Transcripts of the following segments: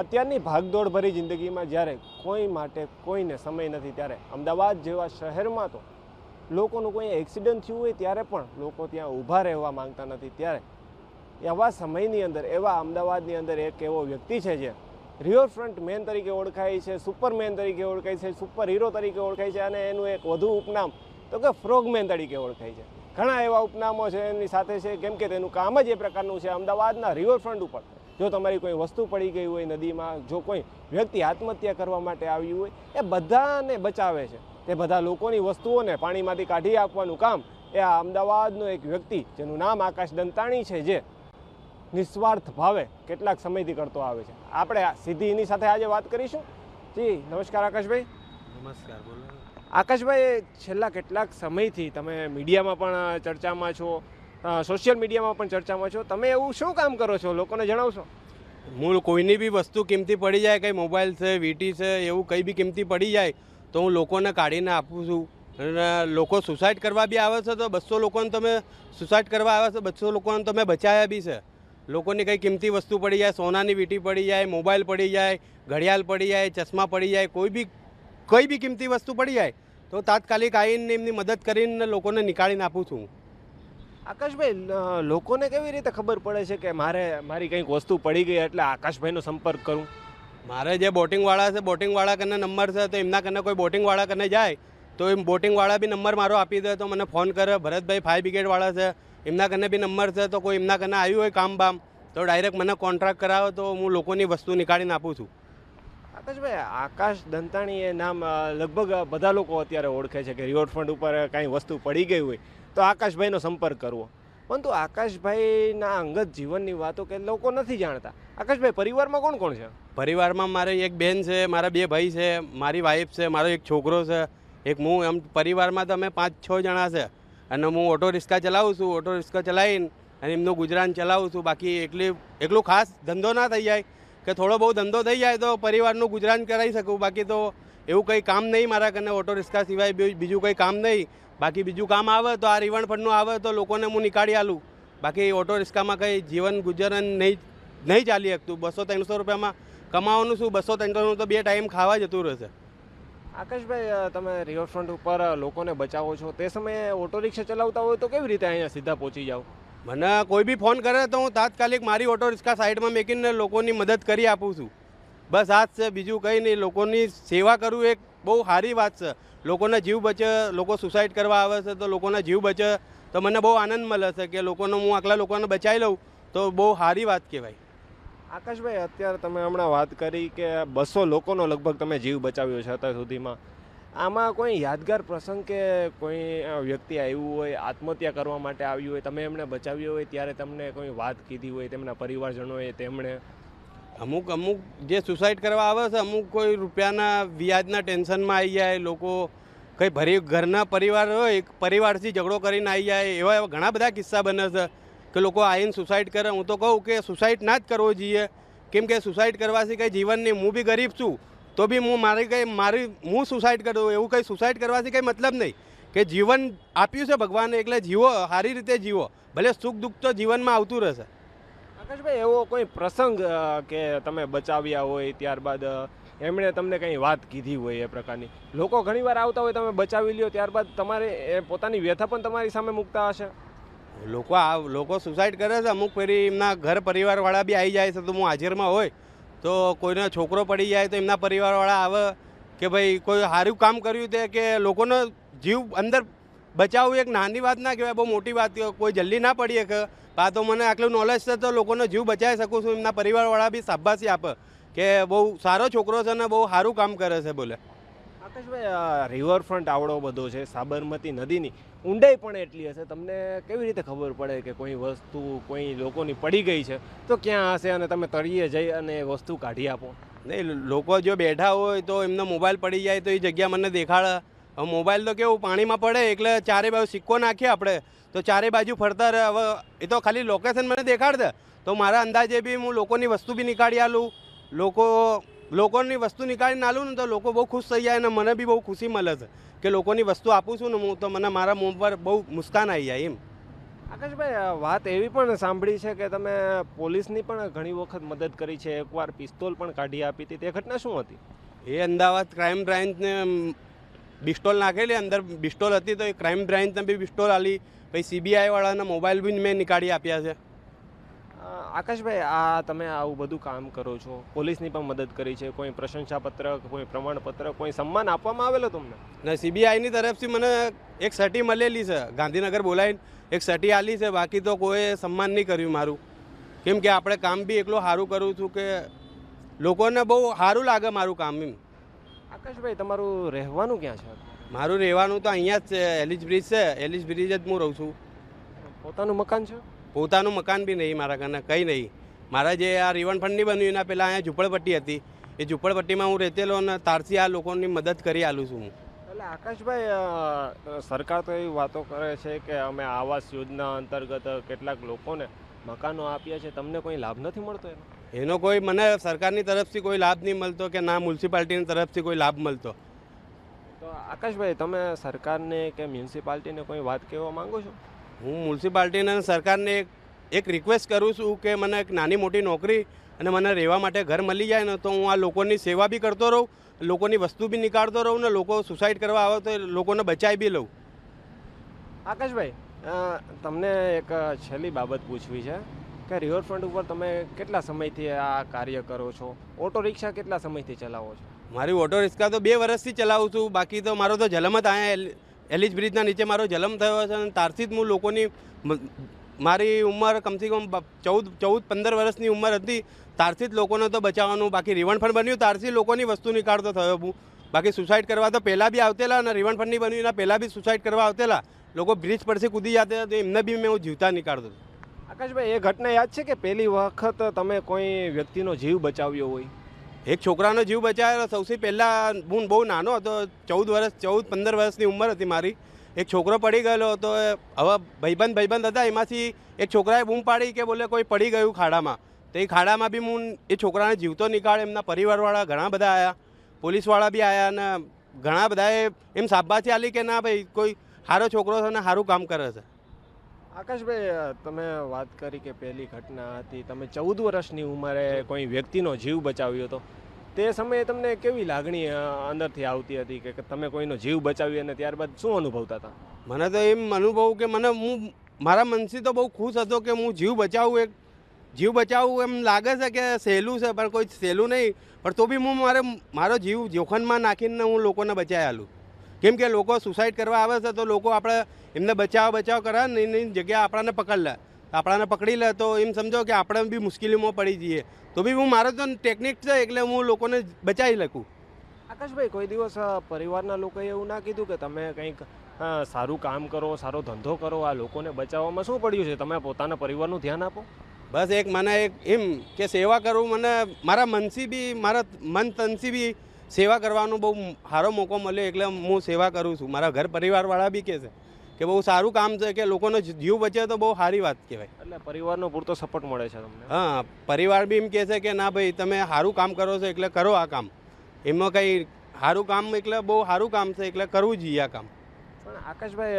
અત્યારની ભાગદોડભરી જિંદગીમાં જ્યારે કોઈ માટે કોઈને સમય નથી, ત્યારે અમદાવાદ જેવા શહેરમાં તો લોકોનું કોઈ એક્સિડન્ટ થયું હોય ત્યારે પણ લોકો ત્યાં ઊભા રહેવા માંગતા નથી. ત્યારે એવા સમયની અંદર, એવા અમદાવાદની અંદર એક એવો વ્યક્તિ છે જે રિવરફ્રન્ટ મેન તરીકે ઓળખાય છે સુપરમેન તરીકે ઓળખાય છે સુપર હીરો તરીકે ઓળખાય છે અને એનું એક વધુ ઉપનામ તો કે ફ્રોગમેન તરીકે ઓળખાય છે. ઘણા એવા ઉપનામો છે એની સાથે છે, કેમ કે તેનું કામ જ એ પ્રકારનું છે. અમદાવાદના રિવરફ્રન્ટ ઉપર જો તમારી કોઈ વસ્તુ પડી ગઈ હોય નદીમાં જો કોઈ વ્યક્તિ આત્મહત્યા કરવા માટે આવ્યું હોય એ બધાને બચાવે છે. તે બધા લોકોની વસ્તુઓને પાણીમાંથી કાઢી આપવાનું કામ એ આ અમદાવાદનો એક વ્યક્તિ જેનું નામ આકાશ દંતાણી છે જે નિસ્વાર્થ ભાવે કેટલાક સમયથી કરતો આવે છે. આપણે સીધી એની સાથે આજે વાત કરીશું. જી નમસ્કાર આકાશભાઈ. નમસ્કાર બોલો. આકાશભાઈ છેલ્લા કેટલાક સમયથી તમે મીડિયામાં પણ ચર્ચામાં છો સોશિયલ મીડિયામાં પણ ચર્ચામાં છો. તમે એવું શું કામ કરો છો? લોકોને જણાવશો. મૂળ કોઈની બી વસ્તુ કિંમતી પડી જાય, કંઈ મોબાઈલ છે, વીટી છે, એવું કંઈ બી કિંમતી પડી જાય, તો હું લોકોને કાઢીને આપું છું. અને લોકો સુસાઇડ કરવા બી આવે છે તો બસો લોકોને તમે સુસાઇડ કરવા આવે છે, બસો લોકોને તમે બચાવ્યા બી છે. લોકોની કંઈ કિંમતી વસ્તુ પડી જાય, સોનાની વીંટી પડી જાય મોબાઈલ પડી જાય, ઘડિયાળ પડી જાય, ચશ્મા પડી જાય, કોઈ બી, કંઈ બી કિંમતી વસ્તુ પડી જાય, તો તાત્કાલિક આવીને એમની મદદ કરીને લોકોને નીકાળીને આપું છું. આકાશભાઈ લોકોને કેવી રીતે ખબર પડે છે કે મારે મારી કંઈક વસ્તુ પડી ગઈ એટલે આકાશભાઈનો સંપર્ક કરું? મારે જે બોટિંગવાળા છે બોટિંગવાળા કને નંબર છે તો એમના કને કોઈ બોટિંગવાળા કને જાય તો એમ બોટિંગવાળા બી નંબર મારો આપી દે તો મને ફોન કરે. ભરતભાઈ ફાયર બ્રિગેડવાળા છે એમના કને બી નંબર છે તો કોઈ એમના કને આવ્યું હોય કામ બામ તો ડાયરેક્ટ મને કોન્ટ્રાક્ટ કરાવો તો હું લોકોની વસ્તુ નીકાળીને આપું છું. આકાશભાઈ આકાશ દંતાણી એ નામ લગભગ બધા લોકો અત્યારે ઓળખે છે કે રિવરફ્રન્ટ ઉપર કાંઈ વસ્તુ પડી ગઈ હોય. તો આકાશભાઈનો સંપર્ક કરવો. પરંતુ આકાશભાઈના અંગત જીવનની વાતો કે લોકો નથી જાણતા. આકાશભાઈ, પરિવારમાં કોણ કોણ છે? પરિવારમાં મારે એક બેન છે, મારા બે ભાઈ છે, મારી વાઈફ છે, મારો એક છોકરો છે, એક હું એમ પરિવારમાં તો અમે પાંચ છ જણા છે. અને હું ઓટો રિક્ષા ચલાવું છું, ઓટો રિક્ષા ચલાવીને અને એમનું ગુજરાન ચલાવું છું. બાકી એટલી એટલું ખાસ ધંધો ના થઈ જાય. કે થોડો બહુ ધંધો થઈ જાય તો પરિવારનું ગુજરાન કરાવી શકું. બાકી તો એવું કંઈ કામ નહીં મારા કને ઓટો રિક્ષા સિવાય બીજું કંઈ કામ નહીં. બાકી બીજું કામ આવે તો આ રિવણફંડનું આવે તો લોકોને હું નીકાળી આલું. બાકી ઓટો રિક્ષામાં કંઈ જીવન ગુજરાન નહીં નહીં ચાલી શકતું. બસો ત્રણસો રૂપિયામાં કમાવાનું શું? બસો ત્રણસોનું તો બે ટાઈમ ખાવા જતું રહેશે. આકાશભાઈ તમે રિવરફ્રન્ટ ઉપર લોકોને બચાવો છો. તે સમયે ઓટો રિક્ષા ચલાવતા હોય તો કેવી રીતે અહીંયા સીધા પહોંચી જાઓ? મને કોઈ બી ફોન કરે તો હું તાત્કાલિક મારી ઓટો રિક્ષા સાઈડમાં મેકીને લોકોની મદદ કરી આપું છું. બસ આ જ છે. બીજું કંઈ નહીં. લોકોની સેવા કરવું એક બહુ સારી વાત છે. લોકોના જીવ બચે, લોકો સુસાઇડ કરવા આવે છે, તો લોકોના જીવ બચે. તો મને બહુ આનંદ મળે છે કે લોકોનો, હું આટલા લોકોને બચાવી લઉં, તો બહુ સારી વાત કહેવાય. આકાશભાઈ, અત્યારે તમે હમણાં વાત કરી કે બસો લોકોનો લગભગ તમે જીવ બચાવ્યો છે અત્યાર સુધીમાં. આમાં કોઈ યાદગાર પ્રસંગ કે કોઈ વ્યક્તિ આવ્યું હોય, આત્મહત્યા કરવા માટે આવ્યું હોય, તમે એમને બચાવ્યો હોય, ત્યારે તમને કોઈ વાત કીધી હોય, તેમના પરિવારજનોએ, તેમણે અમુક અમુક જે સુસાઇડ કરવા આવે છે, અમુક કોઈ રૂપિયાના વ્યાજના ટેન્શનમાં આવી જાય, લોકો કંઈ ભરી, ઘરના પરિવાર હોય પરિવારથી ઝઘડો કરીને આવી જાય, એવા એવા ઘણા બધા કિસ્સા બને છે કે લોકો આવીને સુસાઇડ કરે. હું તો કહું કે સુસાઇડ ના જ કરવો જોઈએ. કેમ કે સુસાઇડ કરવાથી કંઈ જીવન નહીં હું બી ગરીબ છું, તો બી હું મારી કંઈ, મારી, હું સુસાઇડ કરું, એવું કંઈ સુસાઇડ કરવાથી કંઈ મતલબ નહીં કે જીવન આપ્યું છે ભગવાને, એટલે જીવો, સારી રીતે જીવો, ભલે સુખ દુઃખ તો જીવનમાં આવતું રહેશે. આકાશભાઈ, એવો કોઈ પ્રસંગ કે તમે બચાવ્યા હોય ત્યારબાદ એમણે તમને કંઈ વાત કીધી હોય એ પ્રકારની? લોકો ઘણીવાર આવતા હોય તમે બચાવી લ્યો, ત્યારબાદ તમારે એ પોતાની વ્યથા પણ તમારી સામે મૂકતા હશે? લોકો આ લોકો સુસાઇડ કરે છે, અમુક ફેરી એમના ઘર પરિવારવાળા બી આવી જાય છે, તો હું હાજરમાં હોય, તો કોઈનો છોકરો પડી જાય તો એમના પરિવારવાળા આવે, કે ભાઈ કોઈ સારું કામ કર્યું તે કે લોકોનો જીવ અંદર બચાવવું એક નાની વાત ના કહેવાય બહુ મોટી વાત. કોઈ જલ્દી ના પડી કે આ તો મને આટલું નોલેજ છે તો લોકોનો જીવ બચાવી શકું છું એમના પરિવારવાળા બી શાબાશી આપે. કે બહુ સારો છોકરો છે ને બહુ સારું કામ કરે છે બોલે. આકાશભાઈ રિવરફ્રન્ટ આવડો બધો છે સાબરમતી નદીની. ઊંડાઈ પણ એટલી હશે. તમને કેવી રીતે ખબર પડે કે કોઈ વસ્તુ કોઈ લોકોની પડી ગઈ છે? તો ક્યાં હશે અને તમે તળીએ જઈ અને વસ્તુ કાઢી આપો? નહીં લોકો જો બેઠા હોય તો એમનો મોબાઈલ પડી જાય તો એ જગ્યા મને દેખાડે. હવે મોબાઈલ તો કેવું પાણીમાં પડે એટલે ચારે બાજુ સિક્કો નાખીએ આપણે. તો ચારે બાજુ ફરતા રહે. હવે એ તો ખાલી લોકેશન મને દેખાડ દે. તો મારા અંદાજે બી હું લોકોની વસ્તુ બી નીકાળી આલું. લોકો લોકોની વસ્તુ નીકાળીને આલું ને તો લોકો બહુ ખુશ થઈ જાય અને મને બી બહુ ખુશી મળે છે કે લોકોની વસ્તુ આપું છું ને હું તો મને મારા મોં પર બહુ મુસ્કાન આવી જાય એમ. આકાશભાઈ વાત એવી પણ સાંભળી છે કે તમે પોલીસની પણ ઘણી વખત મદદ કરી છે. એકવાર પિસ્તોલ પણ કાઢી આપી હતી. તે ઘટના શું હતી? એ અમદાવાદ ક્રાઇમ બ્રાન્ચને બિસ્ટોલ નાખેલી અંદર બિસ્ટોલ હતી તો એ ક્રાઇમ બ્રાન્ચને બી બિસ્ટોલ આલી. પછી સીબીઆઈવાળાના મોબાઈલ બી મેં નીકાળી આપ્યા છે. આકાશભાઈ આ તમે આવું બધું કામ કરો છો પોલીસની પણ મદદ કરી છે કોઈ પ્રશંસાપત્ર કોઈ પ્રમાણપત્ર કોઈ સન્માન આપવામાં આવેલો તમને? ને સીબીઆઈની તરફથી મને એક સટી મળેલી છે ગાંધીનગર બોલાવીને એક સટી આલી છે બાકી તો કોઈ સન્માન નહીં કર્યું મારું. કેમ કે આપણે કામ બી એકલો સારું કરું છું કે લોકોને બહુ સારું લાગે મારું કામ એમ. આકાશભાઈ તમારું રહેવાનું ક્યાં છે મારું રહેવાનું તો અહીંયા જ છે એલિસ બ્રિજ છે એલિસ બ્રિજ જ હું રહું છું. પોતાનું મકાન છે? પોતાનું મકાન બી નહીં મારા ઘરના કંઈ નહીં. મારા જે આ રિવરફ્રન્ટ નહીં બન્યું એના પહેલાં અહીંયા ઝૂંપડપટ્ટી હતી. એ ઝૂંપડપટ્ટીમાં હું રહેતેલો અને તારથી આ લોકોની મદદ કરી આલું છું હું. એટલે આકાશભાઈ સરકાર તો એવી વાતો કરે છે કે અમે આવાસ યોજના અંતર્ગત કેટલાક લોકોને મકાનો આપ્યા છે. તમને કોઈ લાભ નથી મળતો એનો? એનો કોઈ મને સરકારની તરફથી કોઈ લાભ નહીં મળતો કે ના મ્યુનિસિપાલિટીની તરફથી કોઈ લાભ મળતો. તો આકાશભાઈ તમે સરકારને કે મ્યુનિસિપાલિટીને કોઈ વાત કહેવા માંગો છો? હું મ્યુનિસિપાલિટીને અને સરકારને એક એક રિક્વેસ્ટ કરું છું કે મને એક નાની મોટી નોકરી અને મને રહેવા માટે ઘર મળી જાય ને તો હું આ લોકોની સેવા બી કરતો રહું લોકોની વસ્તુ બી નીકાળતો રહું ને લોકો સુસાઇડ કરવા આવે તો લોકોને બચાવી બી લઉં. આકાશભાઈ તમને એક છેલ્લી બાબત પૂછવી છે. કે રિવરફ્રન્ટ ઉપર તમે કેટલા સમયથી આ કાર્ય કરો છો? ઓટો રિક્ષા કેટલા સમયથી ચલાવો છો? મારી ઓટો રિક્ષા તો બે વર્ષથી ચલાવું છું. બાકી તો મારો તો જલમ જ અહીંયા એલિજ બ્રિજના નીચે મારો જલમ થયો છે અને ત્યારથી જ હું લોકોની મારી ઉંમર કમસે કમ ચૌદ ચૌદ, પંદર વર્ષની ઉંમર હતી. ત્યારથી જ લોકોને તો બચાવવાનું, બાકી રિવનફંડ બન્યું, ત્યારથી લોકોની વસ્તુ નીકાળતો થયો હું. બાકી સુસાઇડ કરવા તો પહેલાં બી આવતેલા અને રિવનફંડ ફંડની બન્યું એના પહેલાં બી સુસાઇડ કરવા આવતેલા. લોકો બ્રિજ પરથી કૂદી જતા તો એમને બી મેં હું જીવતા નીકાળતો હતો. આકાશભાઈ, એ ઘટના યાદ છે કે પહેલી વખત તમે કોઈ વ્યક્તિનો જીવ બચાવ્યો હોય? એક છોકરાનો જીવ બચાવેલો. સૌથી પહેલાં હું બહુ નાનો હતો, ચૌદ વર્ષ, ચૌદ, પંદર વર્ષની ઉંમર હતી મારી. એક છોકરો પડી ગયેલો હતો. હવે ભાઈબંધ ભાઈબંધ હતા. એમાંથી એક છોકરાએ બૂમ પાડી કે બોલે, કોઈ પડી ગયું ખાડામાં? તો એ ખાડામાં બી હું એ છોકરાને જીવતો નીકાળે એમના પરિવારવાળા ઘણા બધા આવ્યા પોલીસવાળા બી આવ્યા અને ઘણા બધાએ એમ સાબાથી આલી કે, ના ભાઈ, કોઈ સારો છોકરો છે અને સારું કામ કરે છે. આકાશભાઈ તમે વાત કરી કે પહેલી ઘટના હતી. તમે ચૌદ વર્ષની ઉંમરે કોઈ વ્યક્તિનો જીવ બચાવ્યો હતો. તે સમયે તમને કેવી લાગણી અંદરથી આવતી હતી કે તમે કોઈનો જીવ બચાવ્યો અને ત્યારબાદ શું અનુભવતા હતા? મને તો એમ અનુભવ કે મને હું મારા મનથી તો બહુ ખુશ હતો કે હું જીવ બચાવું એક જીવ બચાવવું એમ લાગે છે કે સહેલું છે પણ કોઈ સહેલું નહીં. પણ તો બી હું મારે મારો જીવ જોખમમાં નાખીને હું લોકોને બચાવી આલું કેમ કે લોકો સુસાઇડ કરવા આવે છે તો લોકો આપણે એમને બચાવ બચાવ કરે ને એની જગ્યાએ આપણાને પકડ લે. આપણાને પકડી લે તો એમ સમજો કે આપણે બી મુશ્કેલીમાં પડી જઈએ. તો બી હું મારો તો ટેકનિક છે એટલે હું લોકોને બચાવી લખું. આકાશભાઈ કોઈ દિવસ પરિવારના લોકોએ એવું ના કીધું કે તમે કંઈક સારું કામ કરો સારો ધંધો કરો આ લોકોને બચાવવામાં શું પડ્યું છે? તમે પોતાના પરિવારનું ધ્યાન આપો. બસ એક મને એક એમ કે સેવા કરવું મને મારા મનથી બી મારા મન તનથી બી સેવા કરવાનો બહુ સારો મોકો મળ્યો એટલે હું સેવા કરું છું. મારા ઘર પરિવારવાળા બી કહે છે કે બહુ સારું કામ છે કે લોકોનો જીવ બચે તો બહુ સારી વાત કહેવાય. એટલે પરિવારનો પૂરતો સપોર્ટ મળે છે તમને? હા પરિવાર બી એમ કહે છે કે ના ભાઈ તમે સારું કામ કરો છો એટલે કરો આ કામ. એમાં કંઈ સારું કામ એટલે બહુ સારું કામ છે એટલે કરવું જોઈએ આ કામ. પણ આકાશભાઈ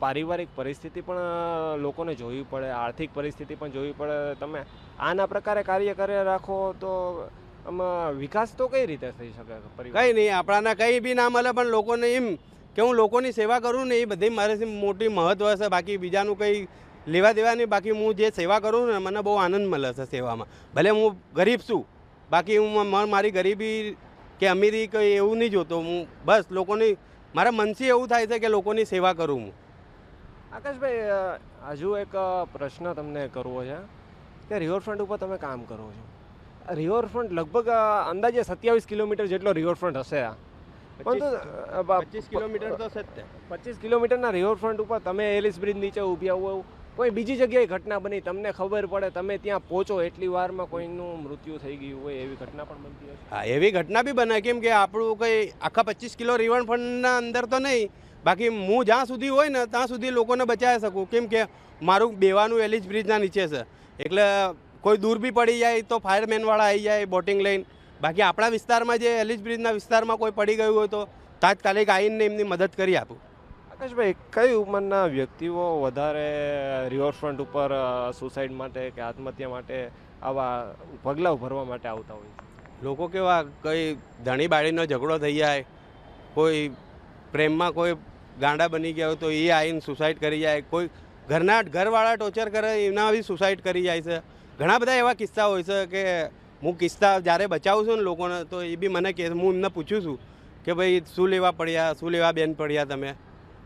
પારિવારિક પરિસ્થિતિ પણ લોકોને જોવી પડે આર્થિક પરિસ્થિતિ પણ જોવી પડે. તમે આના પ્રકારે કાર્ય કરે રાખો તો આમાં વિકાસ તો કઈ રીતે થઈ શકે કંઈ નહીં આપણાના કંઈ બી ના મળે પણ લોકોને એમ કે હું લોકોની સેવા કરું ને એ બધી મારે મોટી મહત્વ છે. બાકી બીજાનું કંઈ લેવા દેવા નહીં બાકી હું જે સેવા કરું ને મને બહુ આનંદ મળે છે સેવામાં. ભલે હું ગરીબ છું બાકી હું મારી ગરીબી કે અમીરી કંઈ એવું નહીં જોતો હું. બસ લોકોની મારા મનથી એવું થાય છે કે લોકોની સેવા કરું હું. આકાશભાઈ હજુ એક પ્રશ્ન તમને કરવો છે કે રિવરફ્રન્ટ ઉપર તમે કામ કરો છો. રિવરફ્રન્ટ લગભગ અંદાજે સત્યાવીસ કિલોમીટર જેટલો રિવરફ્રન્ટ હશે આ. પરંતુ પચીસ કિલોમીટર તો છે જ પચીસ કિલોમીટરના રિવરફ્રન્ટ ઉપર તમે એલિસ બ્રિજ નીચે ઊભ્યા હોય કોઈ બીજી જગ્યાએ ઘટના બની તમને ખબર પડે તમે ત્યાં પહોંચો એટલી વારમાં કોઈનું મૃત્યુ થઈ ગયું હોય એવી ઘટના પણ બનતી હશે હા એવી ઘટના બી બને કેમ કે આપણું કંઈ આખા પચીસ કિલો રિવરફ્રન્ટના અંદર તો નહીં. બાકી હું જ્યાં સુધી હોય ને ત્યાં સુધી લોકોને બચાવી શકું. કેમ કે મારું બેવાનું એલિસ બ્રિજના નીચે છે. એટલે કોઈ દૂર બી પડી જાય તો ફાયરમેનવાળા આવી જાય બોટિંગ લઈને. બાકી આપણા વિસ્તારમાં જે એલિજ બ્રિજના વિસ્તારમાં કોઈ પડી ગયું હોય તો તાત્કાલિક આવીને એમની મદદ કરી આપું. આકાશભાઈ કઈ ઉંમરના વ્યક્તિઓ વધારે રિવરફ્રન્ટ ઉપર સુસાઇડ માટે કે આત્મહત્યા માટે આવા પગલાં ભરવા માટે આવતા હોય છે? લોકો કેવા કંઈ ધણી બાળીનો ઝઘડો થઈ જાય કોઈ પ્રેમમાં કોઈ ગાંડા બની ગયા હોય તો એ આવીને સુસાઇડ કરી જાય કોઈ ઘરના ઘરવાળા ટોર્ચર કરે એના બી સુસાઇડ કરી જાય છે. ઘણા બધા એવા કિસ્સા હોય છે કે હું કિસ્સા જ્યારે બચાવું છું ને લોકોને, તો એ બી મને કે હું એમને પૂછું છું કે ભાઈ, શું લેવા પડ્યા, શું લેવા બેન પડ્યા તમે?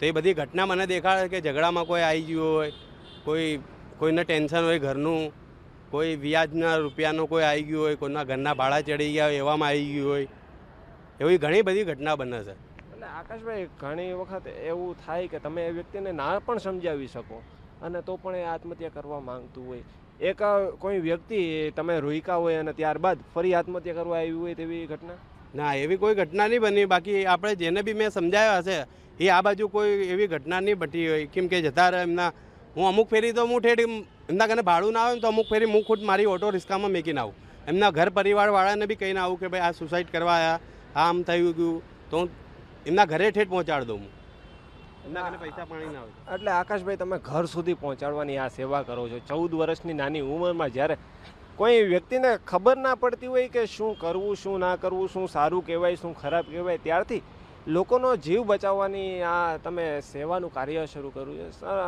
તો એ બધી ઘટના મને દેખાડે કે ઝઘડામાં કોઈ આવી ગયું હોય, કોઈ, કોઈને ટેન્શન હોય ઘરનું, કોઈ વ્યાજના રૂપિયાનો કોઈ આવી ગયું હોય, કોઈના ઘરના ભાડા ચડી ગયા હોય, એવામાં આવી ગયું હોય. એવી ઘણી બધી ઘટના બને છે. એટલે આકાશભાઈ, ઘણી વખત એવું થાય કે તમે એ વ્યક્તિને ના પણ સમજાવી શકો અને તો પણ એ આત્મહત્યા કરવા માંગતું હોય. એક કોઈ વ્યક્તિ તમે રોહિકા હોય અને ત્યારબાદ ફરી આત્મહત્યા કરવા આવી હોય તેવી ઘટના? ના, એવી કોઈ ઘટના નહીં બની. બાકી આપણે જેને બી મેં સમજાવ્યા હશે એ આ બાજુ કોઈ એવી ઘટના નહીં બટી હોય. કેમ કે જતા રહે એમના, હું અમુક ફેરી તો હું ઠેઠ એમના ઘરે ભાડું ના આવે તો અમુક ફેરી હું ખુદ મારી ઓટો રિક્ષામાં મેકીને આવું. એમના ઘર પરિવારવાળાને બી કહીને આવું કે ભાઈ આ સુસાઇડ કરવા આવ્યા આમ થયું ગયું. તો એમના ઘરે ઠેઠ પહોંચાડી દઉં. હું એટલે આકાશભાઈ તમે ઘર સુધી પહોંચાડવાની આ સેવા કરો છો. ચૌદ વર્ષની નાની ઉંમરમાં જ્યારે કોઈ વ્યક્તિને ખબર ના પડતી હોય કે શું કરવું શું ના કરવું શું સારું કહેવાય શું ખરાબ કહેવાય ત્યારથી લોકોનો જીવ બચાવવાની આ તમે સેવાનું કાર્ય શરૂ કર્યું છે. સર,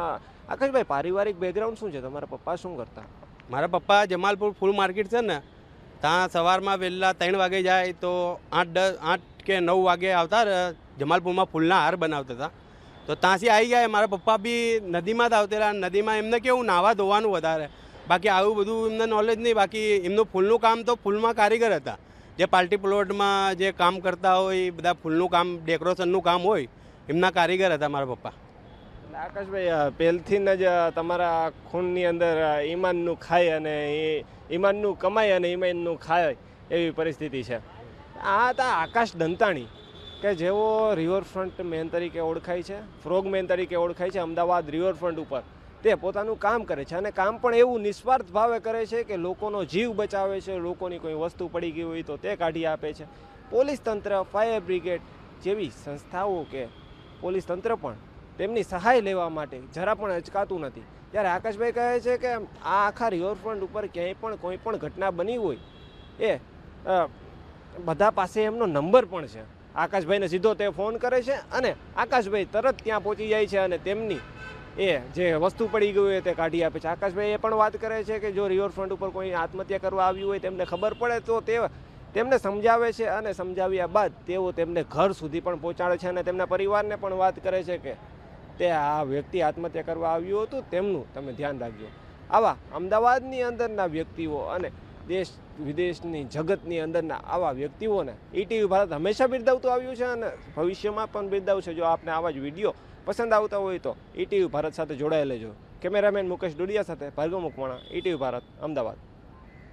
આકાશભાઈ પારિવારિક બેકગ્રાઉન્ડ શું છે? તમારા પપ્પા શું કરતા? મારા પપ્પા જમાલપુર ફૂલ માર્કેટ છે ને ત્યાં સવારમાં વહેલા ત્રણ વાગે જાય તો આઠ દસ આઠ કે નવ વાગે આવતા જમાલપુરમાં ફૂલના હાર બનાવતા હતા. તો ત્યાંથી આવી ગયા મારા પપ્પા બી નદીમાં જ આવતેલા. નદીમાં એમને કેવું, નાવા ધોવાનું વધારે. બાકી આવું બધું એમને નોલેજ નહીં. બાકી એમનું ફૂલનું કામ તો ફૂલમાં કારીગર હતા. જે પાર્ટી પ્લોટમાં જે કામ કરતા હોય, એ બધા ફૂલનું કામ, ડેકોરેશનનું કામ હોય, એમના કારીગર હતા મારા પપ્પા. આકાશભાઈ પહેલથી જ તમારા ખૂનની અંદર ઈમાનનું ખાય અને એ ઈમાનનું કમાય અને ઈમાનનું ખાય એવી પરિસ્થિતિ છે. આ હતા આકાશ દંતાણી. કે જેઓ રિવરફ્રન્ટ મેન તરીકે ઓળખાય છે ફ્રોગ મેન તરીકે ઓળખાય છે, અમદાવાદ રિવરફ્રન્ટ ઉપર, તે પોતાનું કામ કરે છે. અને કામ પણ એવું નિસ્વાર્થ ભાવે કરે છે કે લોકોનો જીવ બચાવે છે, લોકોની કોઈ વસ્તુ પડી ગઈ હોય તો તે કાઢી આપે છે. પોલીસ તંત્ર ફાયર બ્રિગેડ જેવી સંસ્થાઓ કે પોલીસ તંત્ર પણ તેમની સહાય લેવા માટે જરા પણ અચકાતું નથી. ત્યારે આકાશભાઈ કહે છે કે આ આખા રિવરફ્રન્ટ ઉપર ક્યાંય પણ કોઈ પણ ઘટના બની હોય એ બધા પાસે એમનો નંબર પણ છે. આકાશભાઈને સીધો તે ફોન કરે છે અને આકાશભાઈ તરત ત્યાં પહોંચી જાય છે અને તેમની એ જે વસ્તુ પડી ગયું હોય તે કાઢી આપે છે. આકાશભાઈ એ પણ વાત કરે છે કે જો રિવરફ્રન્ટ ઉપર કોઈ આત્મહત્યા કરવા આવ્યું હોય તેમને ખબર પડે તો તે તેમને સમજાવે છે અને સમજાવ્યા બાદ તેઓ તેમને ઘર સુધી પણ પહોંચાડે છે અને તેમના પરિવારને પણ વાત કરે છે કે તે આ વ્યક્તિ આત્મહત્યા કરવા આવ્યું હતું, તેમનું તમે ધ્યાન રાખજો. આવા અમદાવાદની અંદરના વ્યક્તિઓ અને દેશ વિદેશની જગતની અંદરના આવા વ્યક્તિઓને ઈટીવી ભારત હંમેશા બિરદાવતું આવ્યું છે અને ભવિષ્યમાં પણ બિરદાવશે. જો આપને આવા જ વીડિયો પસંદ આવતા હોય તો ઈટીવી ભારત સાથે જોડાયેલા જો કેમેરામેન મુકેશ ડોડિયા સાથે ભાર્ગવ મુકવાણા ઈટીવી ભારત, અમદાવાદ.